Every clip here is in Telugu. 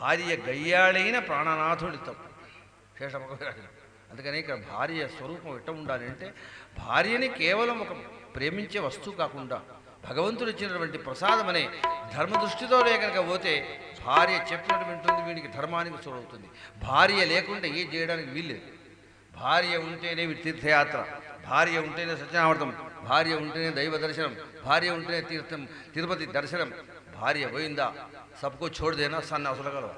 భార్య గయ్యాళైన ప్రాణనాథుడితం శేషమహారాజు అందుకని ఇక్కడ భార్య స్వరూపం ఎట్ట ఉండాలి అంటే భార్యని కేవలం ఒక ప్రేమించే వస్తువు కాకుండా భగవంతుడు ఇచ్చినటువంటి ప్రసాదం అనే ధర్మ దృష్టితో కనుక పోతే భార్య చెప్పినట్టు వింటుంది వీడికి ధర్మానికి చూడవుతుంది భార్య లేకుండా ఏం చేయడానికి వీల్లేదు. భార్య ఉంటేనే తీర్థయాత్ర భార్య ఉంటేనే సత్యనామర్థం భార్య ఉంటేనే దైవ దర్శనం భార్య ఉంటేనే తీర్థం తిరుపతి దర్శనం భార్య పోయిందా? సబ్కో సన్న సన్నాసులు కలవ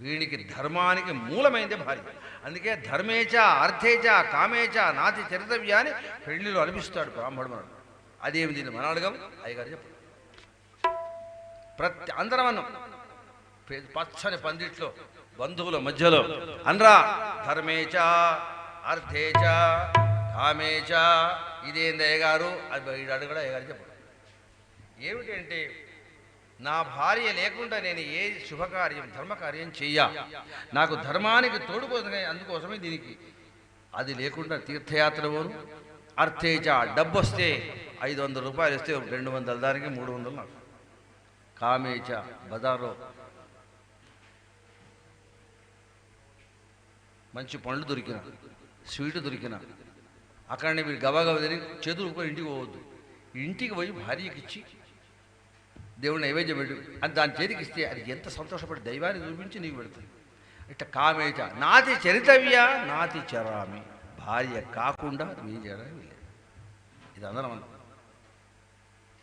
వీడికి ధర్మానికి మూలమైందే భార్య. అందుకే ధర్మేచ అర్థేచ కామేచ నాతి చరితవ్య అని పెళ్ళిలో అనిపిస్తాడు బ్రాహ్మణుడు అదేమి దీన్ని మన అడగం అయ్యగారు చెప్పు. ప్రతి అందరం అన్నం పచ్చని పందిట్లో బంధువుల మధ్యలో. అనరా ధర్మేచ అర్థేచ కామేచ ఇదేంది అయ్యగారు? అది వీడు అడగడం అయ్యగారు చెప్పడు ఏమిటంటే నా భార్య లేకుండా నేను ఏ శుభకార్యం ధర్మకార్యం చెయ్యా? నాకు ధర్మానికి తోడుకోసమే అందుకోసమే దీనికి. అది లేకుండా తీర్థయాత్ర పోను. అర్థేచ డబ్బు వస్తే ఐదు వందల రూపాయలు ఇస్తే రెండు వందల దానికి మూడు వందలు నాకు. కామేచ బజార్లో మంచి పండ్లు దొరికిన స్వీట్ దొరికిన. అక్కడనే మీరు గబగబ తిరిగి చేతులు ఇంటికి పోవద్దు. ఇంటికి పోయి భార్యకి ఇచ్చి దేవుడు నైవేద్యం పెట్టు. అని దాని చేతికి ఇస్తే అది ఎంత సంతోషపడి దైవాన్ని చూపించి నీకు పెడుతుంది ఇట్ట కామేత నాతి చరితవ్య నాతి చరామి. భార్య కాకుండా మీ చేయడానికి వీలేదు ఇది అందరం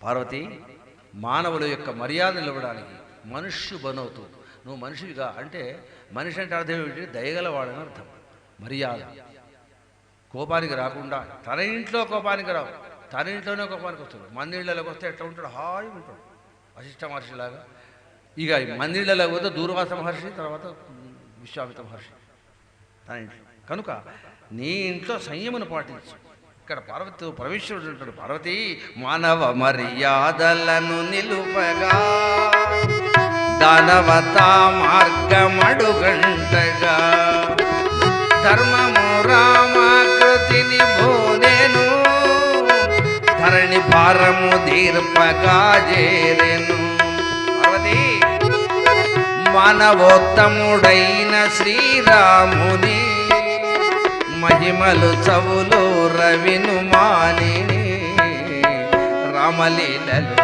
పార్వతి మానవుల యొక్క మర్యాద నిలవడానికి మనుష్యు బనవుతూ నువ్వు మనిషిగా అంటే మనిషి అంటే అర్థం ఏమిటి? దయగలవాడని అర్థం. మర్యాద. కోపానికి రాకుండా తన ఇంట్లో కోపానికి రావు. తన ఇంట్లోనే కోపానికి వస్తాడు. మందిళ్ళలోకి వస్తే ఎట్లా ఉంటాడు? హాయిగా ఉంటాడు. వశిష్ఠ మహర్షిలాగా ఇక మందిళ్ళలో పోతే దూర్వాస మహర్షి తర్వాత విశ్వామిత మహర్షి తన ఇంట్లో. కనుక నీ ఇంట్లో సంయమను పాటించు. ఇక్కడ పార్వతి పరమేశ్వరుడు ఉంటాడు పార్వతి మానవ మర్యాదలను నిలుపగా దానవతా మార్గమడుగంటగా ధర్మ ధరణి భారము దీర్పగా చేరెను పార్వతి! మానవోత్తముడైన శ్రీరాముని మహిమలు చవులు రవిను మాని రామలీలలు